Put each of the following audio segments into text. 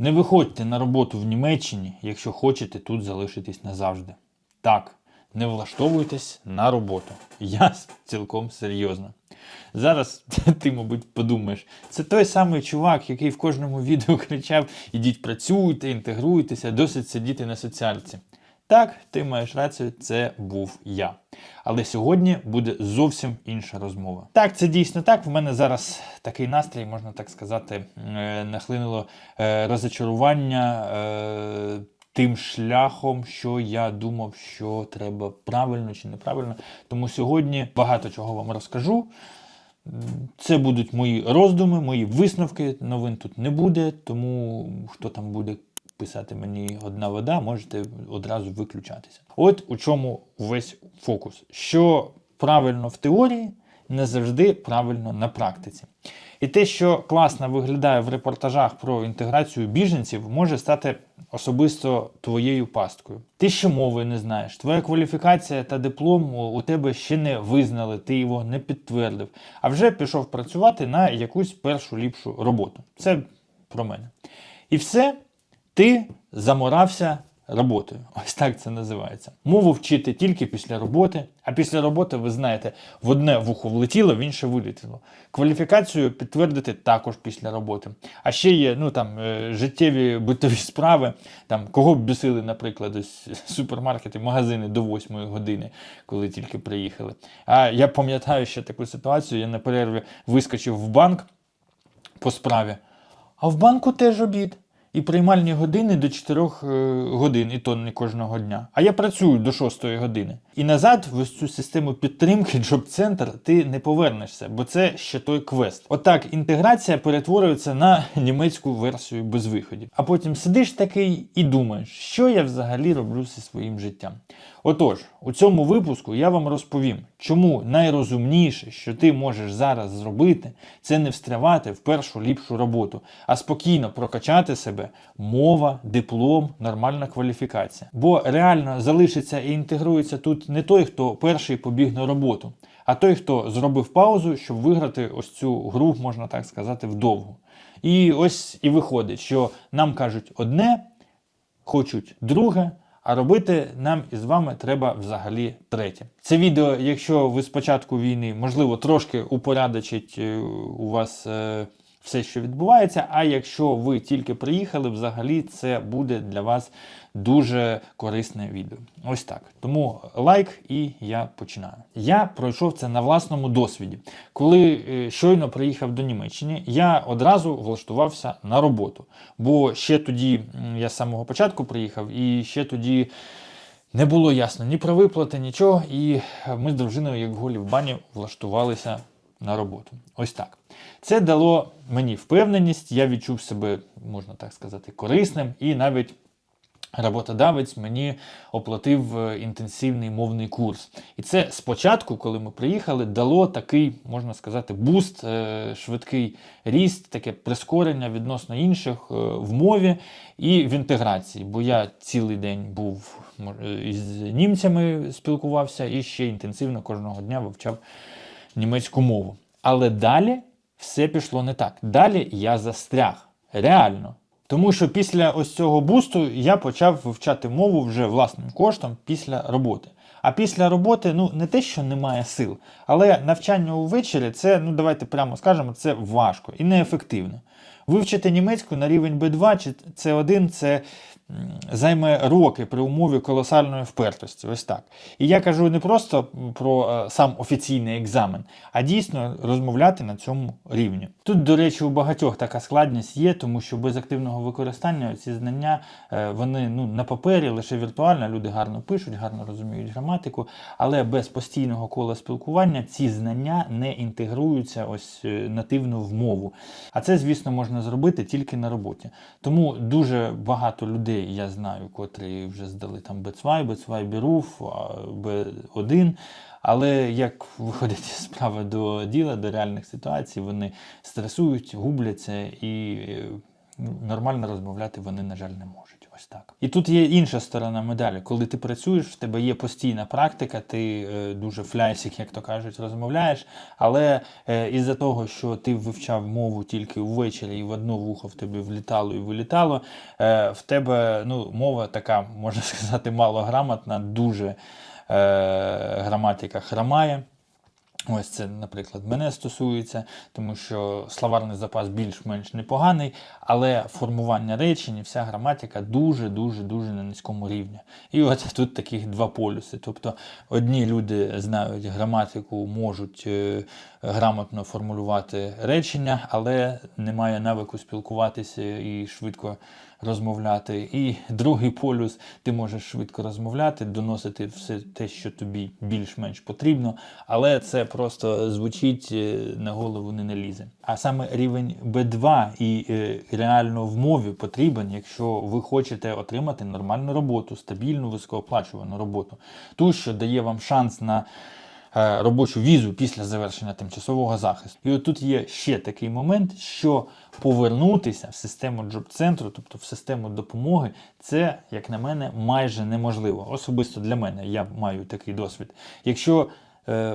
Не виходьте на роботу в Німеччині, якщо хочете тут залишитись назавжди. Так, не влаштовуйтесь на роботу. Я цілком серйозно. Зараз ти, мабуть, подумаєш, це той самий чувак, який в кожному відео кричав: ідіть працюйте, інтегруйтеся, досить сидіти на соціальці. Так, ти маєш рацію, це був я. Але сьогодні буде зовсім інша розмова. Так, це дійсно так. В мене зараз такий настрій, можна так сказати, е, нахлинуло е, розочарування е, тим шляхом, що я думав, що треба правильно чи неправильно. Тому сьогодні багато чого вам розкажу. Це будуть мої роздуми, мої висновки. Новин тут не буде, тому хто там буде писати мені одна вода, можете одразу виключатися. От у чому весь фокус. Що правильно в теорії, не завжди правильно на практиці. І те, що класно виглядає в репортажах про інтеграцію біженців, може стати особисто твоєю пасткою. Ти ще мови не знаєш, твоя кваліфікація та диплом у тебе ще не визнали, ти його не підтвердив, а вже пішов працювати на якусь першу ліпшу роботу. Це про мене. І все, ти заморався роботою. Ось так це називається. Мову вчити тільки після роботи, а після роботи, ви знаєте, в одне вухо влетіло, в інше вилетіло. Кваліфікацію підтвердити також після роботи. А ще є ну, там, е, життєві битові справи, там, кого б бісили, наприклад, ось супермаркети, магазини до 8 години, коли тільки приїхали. А я пам'ятаю ще таку ситуацію, я на перерві вискочив в банк по справі, а в банку теж обід. І приймальні години до 4 е, годин, і то не кожного дня. А я працюю до 6 години. І назад в ось цю систему підтримки джоб-центр ти не повернешся, бо це ще той квест. Отак інтеграція перетворюється на німецьку версію без виходів. А потім сидиш такий і думаєш, що я взагалі роблю зі своїм життям. Отож, у цьому випуску я вам розповім, чому найрозумніше, що ти можеш зараз зробити, це не встрявати в першу ліпшу роботу, а спокійно прокачати себе мова, диплом, нормальна кваліфікація. Бо реально залишиться і інтегрується тут не той, хто перший побіг на роботу, а той, хто зробив паузу, щоб виграти ось цю гру, можна так сказати, вдовгу. І ось і виходить, що нам кажуть одне, хочуть друге. А робити нам із вами треба взагалі третє. Це відео, якщо ви з початку війни, можливо, трошки упорядочить е, у вас е, все, що відбувається. А якщо ви тільки приїхали, взагалі це буде для вас дуже корисне відео. Ось так. Тому лайк і я починаю. Я пройшов це на власному досвіді. Коли е, щойно приїхав до Німеччини, я одразу влаштувався на роботу. Бо ще тоді я з самого початку приїхав, і ще тоді. Не було ясно ні про виплати, нічого, і ми з дружиною, як голі в бані, влаштувалися на роботу. Ось так. Це дало мені впевненість, я відчув себе, можна так сказати, корисним, і навіть роботодавець мені оплатив е, інтенсивний мовний курс. І це спочатку, коли ми приїхали, дало такий, можна сказати, буст, е, швидкий ріст, таке прискорення відносно інших е, в мові і в інтеграції. Бо я цілий день був із німцями спілкувався і ще інтенсивно кожного дня вивчав німецьку мову. Але далі все пішло не так. Далі я застряг. Реально. Тому що після ось цього бусту я почав вивчати мову вже власним коштом після роботи. А після роботи, ну не те, що немає сил, але навчання увечері це, ну давайте прямо скажемо, це важко і неефективно. Вивчити німецьку на рівень B2 чи C1 це м, займе роки при умові колосальної впертості. Ось так. І я кажу не просто про е, сам офіційний екзамен, а дійсно розмовляти на цьому рівні. Тут, до речі, у багатьох така складність є, тому що без активного використання ці знання е, вони ну, на папері лише віртуально. Люди гарно пишуть, гарно розуміють граматику, але без постійного кола спілкування ці знання не інтегруються ось е, нативно в мову. А це, звісно, можна зробити тільки на роботі. Тому дуже багато людей я знаю, котрі вже здали там B2, B2 Беруф, B1. Але як виходить справа до діла, до реальних ситуацій, вони стресують, губляться і е, нормально розмовляти вони, на жаль, не можуть. Ось так. І тут є інша сторона медалі. Коли ти працюєш, в тебе є постійна практика, ти е, дуже фляйсик, як то кажуть, розмовляєш. Але е, із-за того, що ти вивчав мову тільки ввечері, і в одно вухо в тебе влітало і вилітало, е, в тебе ну, мова така, можна сказати, малограмотна, дуже е, граматика хромає. Ось це, наприклад, мене стосується, тому що словарний запас більш-менш непоганий, але формування речень вся граматика дуже-дуже дуже на низькому рівні. І от тут таких два полюси. Тобто одні люди знають граматику, можуть е, грамотно формулювати речення, але немає навику спілкуватися і швидко розмовляти. І другий полюс, ти можеш швидко розмовляти, доносити все те, що тобі більш-менш потрібно, але це просто звучить е, на голову не налізе. А саме рівень B2 і е, реально в мові потрібен, якщо ви хочете отримати нормальну роботу, стабільну, високооплачувану роботу, ту, що дає вам шанс на е, робочу візу після завершення тимчасового захисту. І от тут є ще такий момент, що повернутися в систему джоб-центру, тобто в систему допомоги, це, як на мене, майже неможливо. Особисто для мене я маю такий досвід. Якщо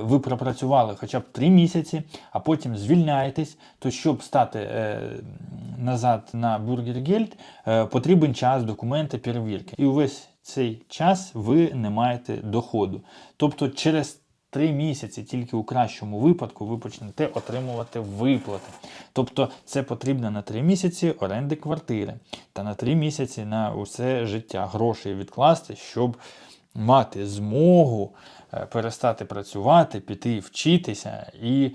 ви пропрацювали хоча б 3 місяці, а потім звільняєтесь, то щоб стати е, назад на Бюргергельд, е, потрібен час, документи, перевірки. І увесь цей час ви не маєте доходу. Тобто через Три місяці тільки у кращому випадку ви почнете отримувати виплати. Тобто це потрібно на три місяці оренди квартири та на три місяці на усе життя грошей відкласти, щоб мати змогу е, перестати працювати, піти вчитися і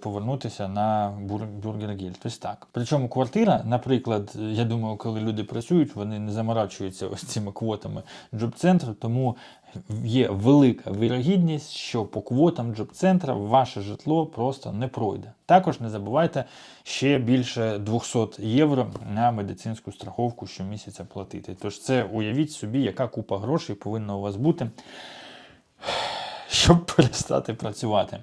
повернутися на бур- Бюргергельд. Ось так. Причому квартира, наприклад, я думаю, коли люди працюють, вони не заморачуються ось цими квотами джоб-центру, тому є велика вірогідність, що по квотам джоб-центра ваше житло просто не пройде. Також не забувайте ще більше 200 євро на медицинську страховку щомісяця платити. Тож це уявіть собі, яка купа грошей повинна у вас бути, щоб перестати працювати.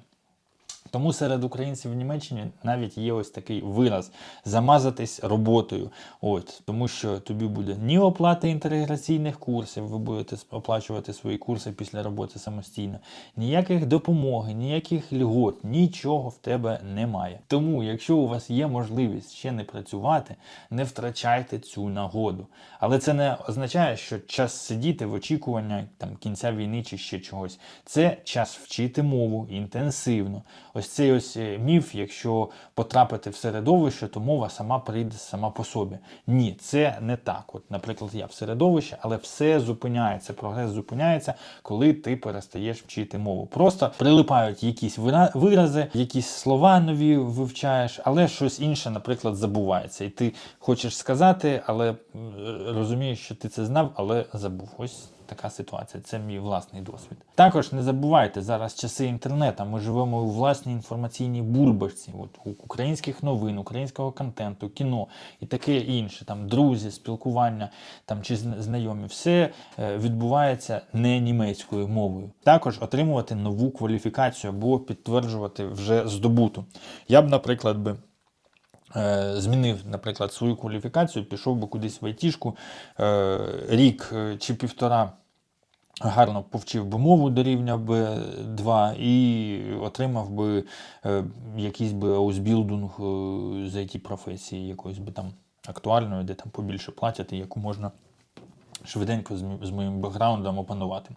Тому серед українців в Німеччині навіть є ось такий вираз замазатись роботою. От, тому що тобі буде ні оплати інтеграційних курсів, ви будете оплачувати свої курси після роботи самостійно, ніяких допомоги, ніяких льгот, нічого в тебе немає. Тому, якщо у вас є можливість ще не працювати, не втрачайте цю нагоду. Але це не означає, що час сидіти в очікуванні там кінця війни чи ще чогось. Це час вчити мову інтенсивно. Ось цей ось е, міф, якщо потрапити в середовище, то мова сама прийде сама по собі. Ні, це не так. От, наприклад, я в середовищі, але все зупиняється, прогрес зупиняється, коли ти перестаєш вчити мову. Просто прилипають якісь вирази, якісь слова нові вивчаєш, але щось інше, наприклад, забувається. І ти хочеш сказати, але розумієш, що ти це знав, але забув. Ось така ситуація. Це мій власний досвід. Також не забувайте зараз часи інтернету. Ми живемо у власній інформаційній бульбашці, от українських новин, українського контенту, кіно і таке інше. Там друзі, спілкування там чи знайомі, все е, відбувається не німецькою мовою. Також отримувати нову кваліфікацію або підтверджувати вже здобуту. Я б, наприклад, би. Е, Змінив, наприклад, свою кваліфікацію, пішов би кудись в айтішку е, рік е, чи півтора гарно повчив би мову до рівня B2 і отримав би якийсь би аусбілдинг е, з it професії, якоїсь би там актуальної, де там побільше платять, і яку можна швиденько з, моїм бекграундом опанувати.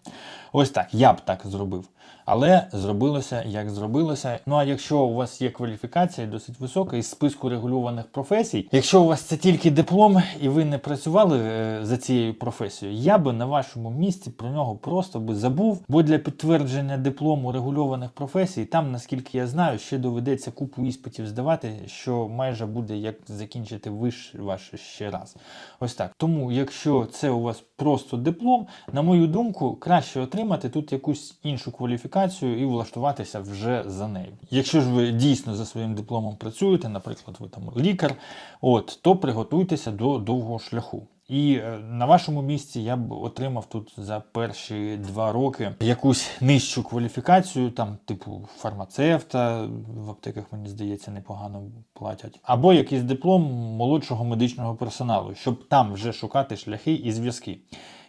Ось так, я б так зробив. Але зробилося, як зробилося. Ну а якщо у вас є кваліфікація досить висока із списку регульованих професій, якщо у вас це тільки диплом і ви не працювали е, за цією професією, я би на вашому місці про нього просто би забув. Бо для підтвердження диплому регульованих професій, там, наскільки я знаю, ще доведеться купу іспитів здавати, що майже буде як закінчити виш ваш ще раз. Ось так. Тому, якщо це у вас просто диплом, на мою думку, краще отримати тут якусь іншу кваліфікацію і влаштуватися вже за нею. Якщо ж ви дійсно за своїм дипломом працюєте, наприклад, ви там лікар, от, то приготуйтеся до довгого шляху. І е, на вашому місці я б отримав тут за перші два роки якусь нижчу кваліфікацію, там, типу фармацевта, в аптеках, мені здається, непогано платять, або якийсь диплом молодшого медичного персоналу, щоб там вже шукати шляхи і зв'язки.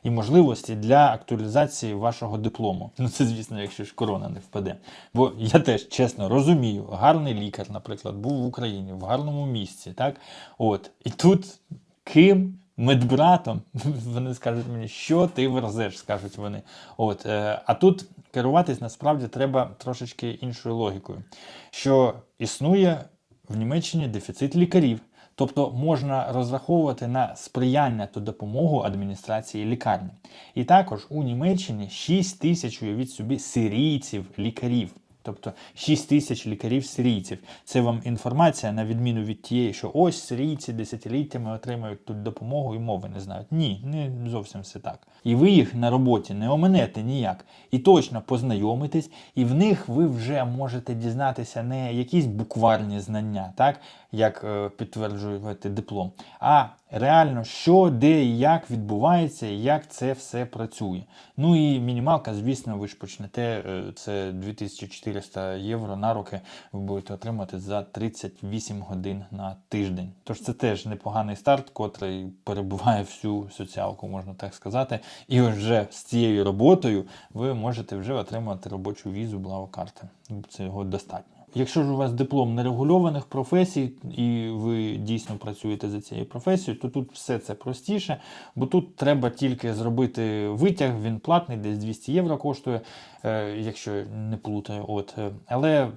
І можливості для актуалізації вашого диплому. Ну це, звісно, якщо ж корона не впаде. Бо я теж чесно розумію, гарний лікар, наприклад, був в Україні в гарному місці, так? От. І тут ким? Медбратом, вони скажуть мені, що ти верзеш, скажуть вони. От, е, а тут керуватись насправді треба трошечки іншою логікою, що існує в Німеччині дефіцит лікарів. Тобто можна розраховувати на сприяння та допомогу адміністрації лікарні. І також у Німеччині 6 тисяч уявіть собі сирійців лікарів. Тобто 6 тисяч лікарів-сирійців. Це вам інформація на відміну від тієї, що ось сирійці десятиліттями отримують тут допомогу і мови не знають. Ні, не зовсім все так. І ви їх на роботі не оминете ніяк. І точно познайомитесь, і в них ви вже можете дізнатися не якісь буквальні знання, так як е, підтверджуєте диплом, а реально, що, де і як відбувається, і як це все працює. Ну і мінімалка, звісно, ви ж почнете е, це 2400 євро на руки. Ви будете отримати за 38 годин на тиждень. Тож це теж непоганий старт, котрий перебуває всю соціалку, можна так сказати. І вже з цією роботою ви можете вже отримати робочу візу Блавокарти. Цього достатньо. Якщо ж у вас диплом нерегульованих професій, і ви дійсно працюєте за цією професією, то тут все це простіше, бо тут треба тільки зробити витяг, він платний, десь 200 євро коштує, е, якщо не плутаю. От. Але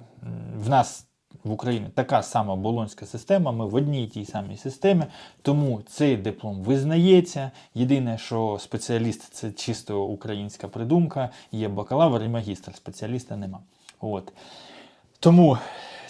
в нас в Україні така сама болонська система, ми в одній тій самій системі, тому цей диплом визнається. Єдине, що спеціаліст це чисто українська придумка, є бакалавр і магістр, спеціаліста нема. От. Тому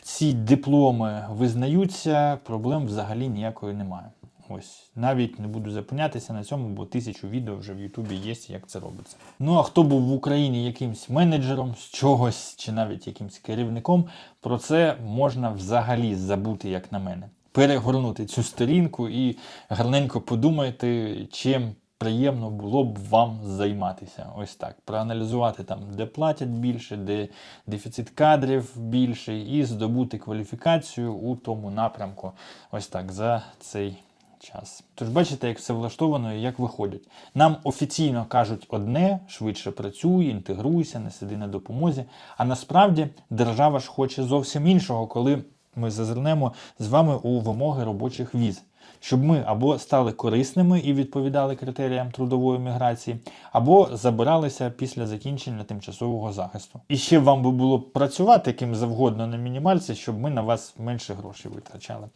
ці дипломи визнаються, проблем взагалі ніякої немає. Ось навіть не буду зупинятися на цьому, бо тисячу відео вже в Ютубі є, як це робиться. Ну а хто був в Україні якимсь менеджером з чогось, чи навіть якимсь керівником, про це можна взагалі забути, як на мене. Перегорнути цю сторінку і гарненько подумайте, чим приємно було б вам займатися. Ось так. Проаналізувати там, де платять більше, де дефіцит кадрів більший, і здобути кваліфікацію у тому напрямку. Ось так за цей час. Тож бачите, як все влаштовано і як виходять. Нам офіційно кажуть одне, швидше працюй, інтегруйся, не сиди на допомозі. А насправді держава ж хоче зовсім іншого, коли ми зазирнемо з вами у вимоги робочих віз. Щоб ми або стали корисними і відповідали критеріям трудової міграції, або забиралися після закінчення тимчасового захисту. І ще вам би було працювати ким завгодно на мінімальці, щоб ми на вас менше грошей витрачали.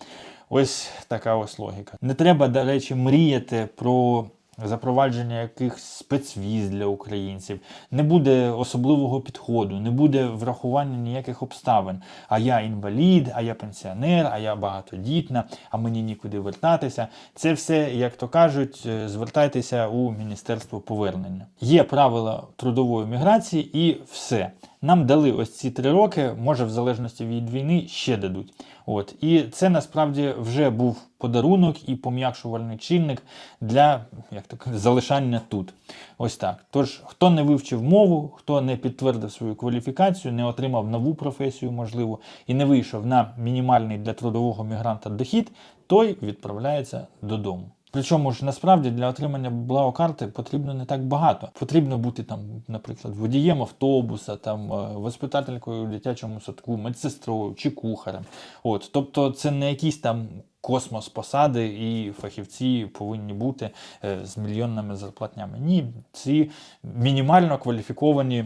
Ось така ось логіка. Не треба, до речі, мріяти про запровадження якихось спецвіз для українців, не буде особливого підходу, не буде врахування ніяких обставин. А я інвалід, а я пенсіонер, а я багатодітна, а мені нікуди вертатися. Це все, як то кажуть, е, звертайтеся у Міністерство повернення. Є правила трудової міграції і все. Нам дали ось ці три роки, може, в залежності від війни ще дадуть. От і це насправді вже був подарунок і пом'якшувальний чинник для як так залишання тут. Ось так. Тож, хто не вивчив мову, хто не підтвердив свою кваліфікацію, не отримав нову професію, можливо, і не вийшов на мінімальний для трудового мігранта дохід, той відправляється додому. Причому ж насправді для отримання блаукарти потрібно не так багато. Потрібно бути там, наприклад, водієм автобуса, там е, воспитателькою в дитячому садку, медсестрою чи кухарем. От, тобто, це не якісь там космос посади і фахівці повинні бути е, з мільйонними зарплатнями. Ні, ці мінімально кваліфіковані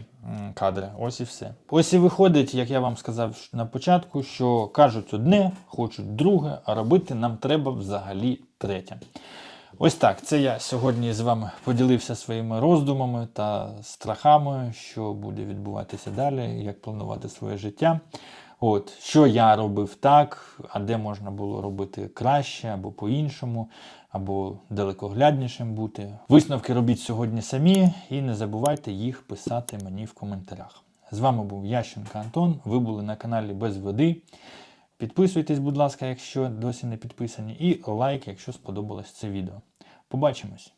кадри. Ось і все. Ось і виходить, як я вам сказав на початку, що кажуть одне, хочуть друге, а робити нам треба взагалі третє. Ось так. Це я сьогодні з вами поділився своїми роздумами та страхами, що буде відбуватися далі, як планувати своє життя. От, що я робив так, а де можна було робити краще або по-іншому, або далекогляднішим бути. Висновки робіть сьогодні самі і не забувайте їх писати мені в коментарях. З вами був Ященко Антон. Ви були на каналі Без Води. Підписуйтесь, будь ласка, якщо досі не підписані, і лайк, якщо сподобалось це відео. Побачимось!